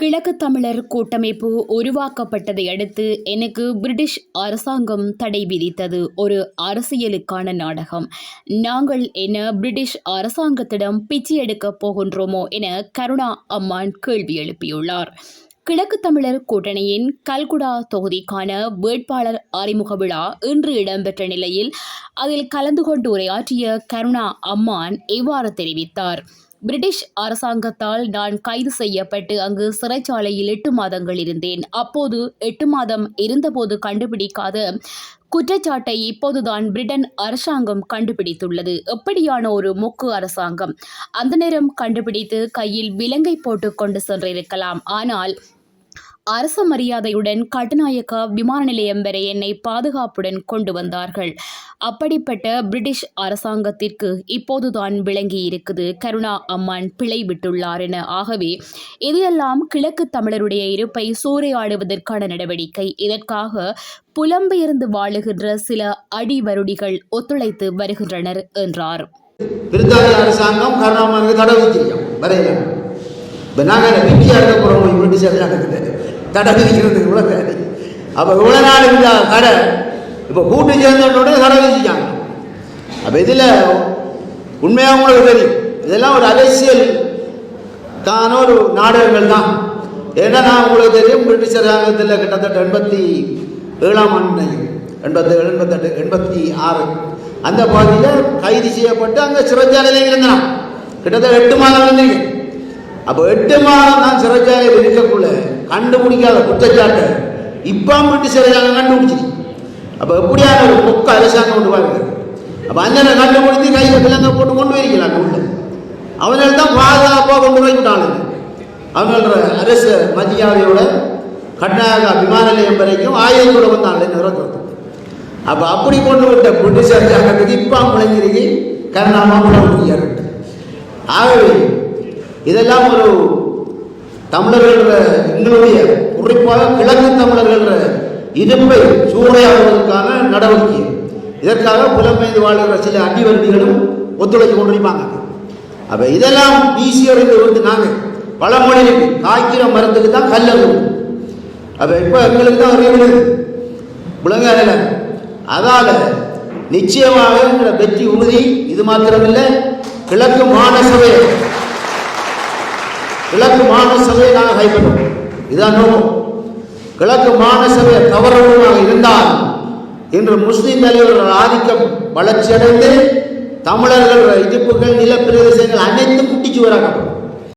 கிழக்கு தமிழர் கூட்டமைப்பு உருவாக்கப்பட்டதை அடுத்து எனக்கு பிரிட்டிஷ் அரசாங்கம் தடை விதித்தது. ஒரு அரசியலுக்கான நாடகம். நாங்கள் என்ன பிரிட்டிஷ் அரசாங்கத்திடம் பிச்சை எடுக்கப் போகின்றோமோ என கருணா அம்மான் கேள்வி எழுப்பியுள்ளார். கிழக்கு தமிழர் கூட்டணியின் கல்குடா தொகுதிக்கான வேட்பாளர் அறிமுக விழா இன்று இடம்பெற்ற நிலையில் அதில் கலந்து கொண்டு உரையாற்றிய கருணா அம்மான் இவ்வாறு தெரிவித்தார். பிரிட்டிஷ் அரசாங்கத்தால் நான் கைது செய்யப்பட்டு அங்கு சிறைச்சாலையில் எட்டு மாதங்கள் இருந்தேன். அப்போது எட்டு மாதம் இருந்தபோது கண்டுபிடிக்காத குற்றச்சாட்டை இப்போதுதான் பிரிட்டன் அரசாங்கம் கண்டுபிடித்துள்ளது. எப்படியான ஒரு மொக்கு அரசாங்கம்? அந்த நேரம் கண்டுபிடித்து கையில் விலங்கை போட்டு கொண்டு சென்றிருக்கலாம். ஆனால் அரச மரியாதையுடன் கட்டுநாயக்கா விமான நிலையம் வரை என்னை பாதுகாப்புடன் கொண்டு வந்தார்கள். அப்படிப்பட்ட பிரிட்டிஷ் அரசாங்கத்திற்கு இப்போதுதான் விளங்கி இருக்குது கருணா அம்மான் பிழை விட்டுள்ளார் என. ஆகவே இதையெல்லாம் கிழக்கு தமிழருடைய இருப்பை சூறையாடுவதற்கான நடவடிக்கை. இதற்காக புலம்பெயர்ந்து வாழுகின்ற சில அடிவருடிகள் ஒத்துழைத்து வருகின்றனர் என்றார். பிரித்தானிய அரசாங்கம் கருணாமனுக்கு தடை விதிச்சிருக்கோம் வரையில இப்போ நாங்கள் பிக்கி அடக்க தடை விதிக்கிறதுக்கு கூட வேலை அப்போ இவ்வளோ நாள் இந்த கடை. இப்போ கூட்டு சேர்ந்தோட தடை விதிச்சாங்க அப்போ இதில் உண்மையாக உங்களுக்கு தெரியும். இதெல்லாம் ஒரு அரசியல் தான ஒரு நாடகங்கள் தான். ஏன்னா நான் உங்களுக்கு தெரியும் பிரிட்டிஷ் அரசாங்கத்தில் கிட்டத்தட்ட எண்பத்தி ஏழாம் ஆண்டு நினைக்கிறேன். எண்பத்தி ஏழு எண்பத்தெட்டு எண்பத்தி ஆறு. அந்த பகுதியில் கைது செய்யப்பட்டு அங்கே சிறைச்சாலையில் இருந்தான். கிட்டத்தட்ட எட்டு மாதம் இருந்தீங்க அப்போ எட்டு மாதம் தான் சிறைச்சாலையில் இருக்கக்குள்ள கண்டுபிடிக்காத குற்றச்சாட்டை இப்போ பிரிட்டிஷ் அரசாங்கம் கண்டுபிடிச்சிருக்கு அப்போ எப்படியான ஒரு பொக்க அரசாங்கம் கொண்டு பாருங்க அப்போ அஞ்சனை கண்டுபிடித்து கையில் விலங்க போட்டு கொண்டு வரீங்களா உள்ள. அவனால் தான் பாதுகாப்பாக கொண்டு போய் விட்டாளுங்க அவங்களோட அரசு மதியாவையோட கர்நாடகா விமான நிலையம் வரைக்கும் ஆயுதத்தோட வந்தாங்க நிறக்கிறது அப்போ அப்படி கொண்டு விட்ட பிரிட்டிஷ் அரசாங்கத்துக்கு இப்போ முழங்கிருக்கு கருணாமா முடியாது ஆகவே இதெல்லாம் ஒரு தமிழர்கள எங்களுடைய குறிப்பாக கிழக்கு தமிழர்கள இருப்பை சூறையாடுவதற்கான நடவடிக்கை. இதற்காக புலம்பெயர்ந்து வாழ்கிற சில அடிவருடிகளும் ஒத்துழைத்து கொண்டிருப்பாங்க. அப்போ இதெல்லாம் ஈஸியாக வந்து நாங்கள் பழமொழி இருக்கு காய்க்கிற மரத்துக்கு தான் கல்லு அப்போ இப்போ எங்களுக்கு தான் அறிவு விளங்காதல அதால் நிச்சயமாக வெற்றி உறுதி இது மாத்திரமில்லை. கிழக்கு மாநசபை கிழக்கு மாநசபையை நாங்கள் கைப்பற்றோம் இதுதான் நோக்கம். கிழக்கு மாநசபையை தவறுமாக இருந்தால் இன்று முஸ்லீம் தலைவர்கள் ஆதிக்கம் வளர்ச்சியடைந்து தமிழர்கள் இடிப்புகள் நிலப்பிரதேசங்கள் அனைத்தும் வராங்க